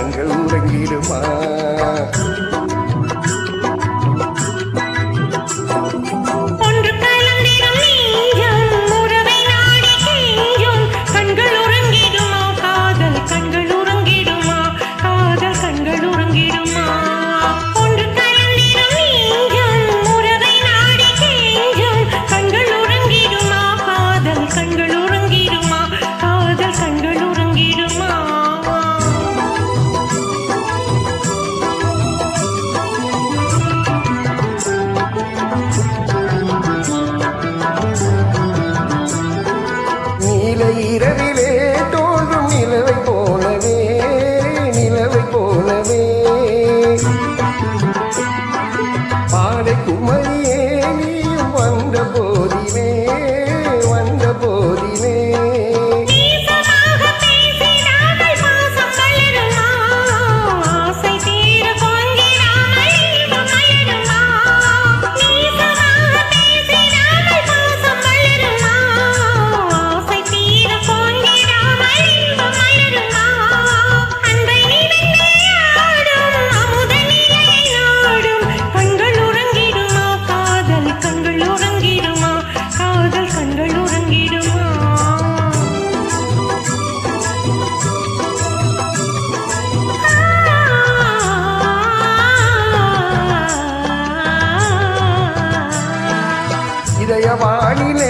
கரங்கள் உறங்கிடுமா? வந்த போதிலே இதய வானிலே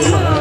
do.